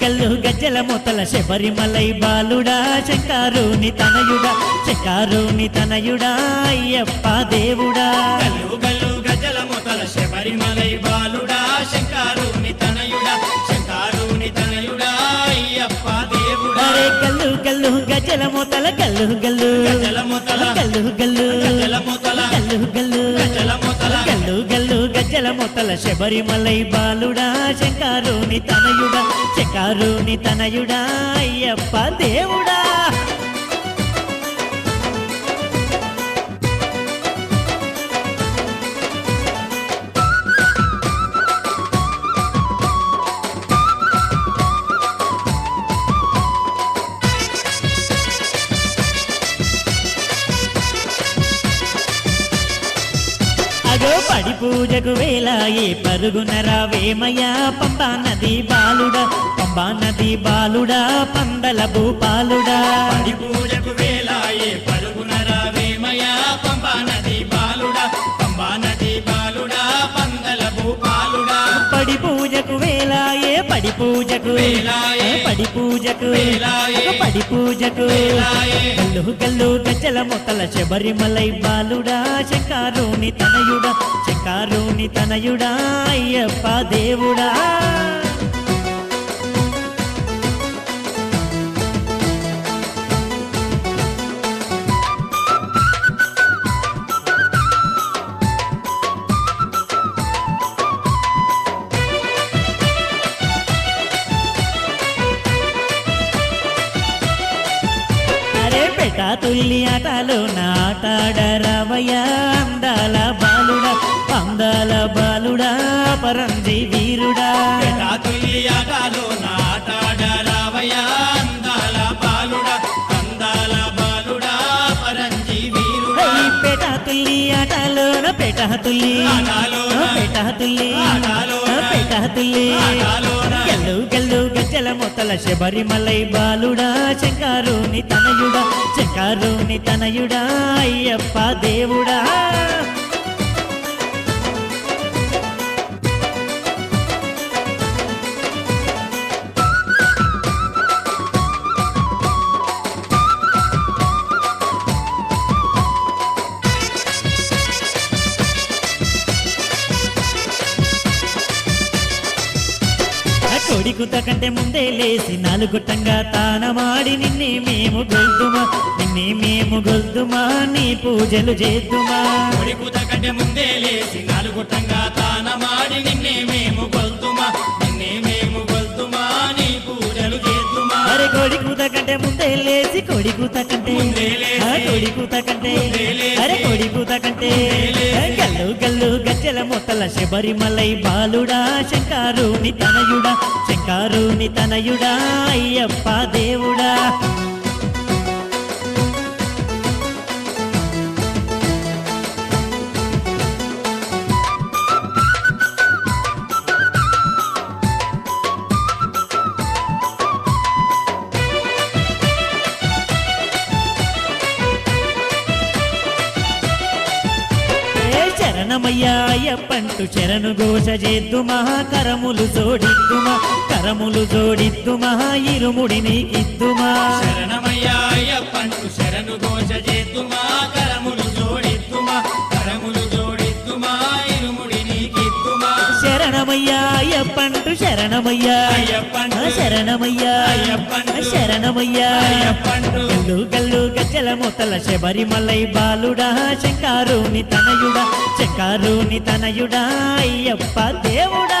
గల్లు గజ్జల మొతల శబరిమలై బాలుడా శంకారుని తనయుడా శంకారుని తనయుడా అయ్యప్ప దేవుడా. గల్లు గల్లు గజల మొతల శబరిమలై బాలుడా శంకారుని తనయుడా శంకారుని తనయుడా అయ్యప్ప దేవుడా. గల్లు గల్లు గజ్జల మొతల గల్లు గల్లు గజ్జల శబరిమలై బాలుడా శంకారుని తనయుడా శంకారుని తనయుడా అయ్యప్ప దేవుడా. పూజకు వేలాయే పరుగున రావేమయ్యా? పంబా నది బాలుడా పంబా నది బాలుడా పందల భూపాలుడా. పూజకు వేలాయే పడి పూజకు. పడి పూజకు. పడి పూజకు వేలాయే. గల్లు గల్లు గజ్జల మొత్తల శబరిమలై బాలుడా శంకారుని తనయుడా శంకారుని తనయుడా అయ్యప్ప దేవుడా తుల్లి ఆటలో నాటాడరవయ్య అందాల బాలుడా అందాల బాలుడా పరంజి వీరుడా తుల్లి ఆటలో నాటాడ రావయ్యా అందాల బాలుడా అందాల బాలుడా పరంజి వీరుడా పేట తుల్లి ఆటలోన పేట తుల్లి. పేట తుల్లి. పేట తుల్లి గల్లు గజ్జల మొత్తల శబరిమలై బాలుడా శంకారుని తనయుడా శంకారుని తనయుడా అయ్యప్ప దేవుడా. ఆ కోడి కుత కంటే ముందే లేసి నాలుగుట్టంగా తానమాడి నిన్నే మేము గొల్దుమా నిన్నే మేము గొల్దుమా నీ పూజలు చేద్దుమా కొడి కూత కంటే ముందే లేసి నాలుగుట్టంగా తానమాడి నిన్నే మేము కొల్తుమా నిన్నే మేము కొల్తుమా నీ పూజలు చేద్దుమా అరే కోడి కూత కంటే ముందే లేచి కోడి కూత కంటే ముందే లేచి. ఆ కోడి కూత కంటే. అరే కోడి కూత కంటే గజ్జల మొత్తల శబరిమలై బాలుడా శంకారుని తనయుడా శంకారుని తనయుడా అయ్యప్ప దేవుడా. అయ్యప్పంటూ శరణు ఘోష చేద్దుమా కరములు జోడిద్దుమా కరములు జోడిద్దుమా ఇరుముడి నీకిద్దుమా. శరణమయ్యా అయ్యప్పంటూ శరణు ఘోష చేద్దుమా కరములు జోడిద్దుమా కరములు జోడిద్దుమా ఇరుముడి నీకిద్దుమా. శరణమయ్యా అయ్యప్పంటూ శరణమయ్యా అయ్యప్పంటూ. ఆ శరణమయ్యా అయ్యప్పంటూ. శరణమయ్యా. అయ్యప్పంటూ. గల్లు గల్లు జలమూతల శబరిమలై బాలుడా శంకారుని తనయుడా శంకారుని తనయుడా అయ్యప్ప దేవుడా.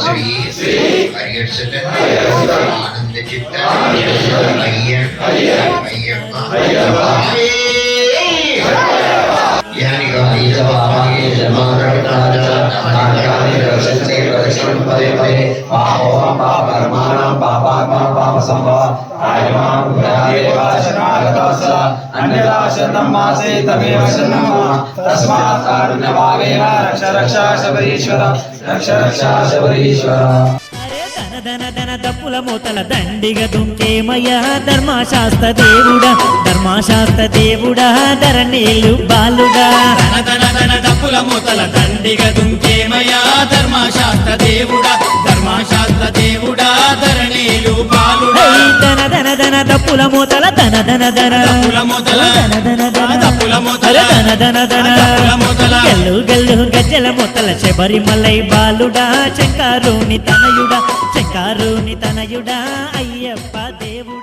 श्री हरिहर्षन आनंद चित्त यानी का మాసే తమేవ శరణం మమ తస్మాత్ కారుణ్యభావేన రక్ష రక్ష శబరీశ్వర రక్ష రక్ష శబరీశ్వర ధన ధన ధన దప్పుల మూతల దండిగ దుంకేమయ్యా ధర్మశాస్త్ర దేవుడా ధర్మశాస్త్ర దేవుడా ధరణీలు బాలుడా. తన తన తన తప్పుల మూతల దండిగ దుంకేమయా ధర్మశాస్త్ర దేవుడా ధర్మశాస్త్ర దేవుడా ధరణీలు బాలుడా. ధన ధన ధన దప్పుల మూతల ధన ధన ధన గల్లు గల్లు గజ్జల మొత్తల శబరిమలై బాలుడా చెంకారుని తనయుడా చెంకారుని తనయుడా అయ్యప్ప దేవుడు.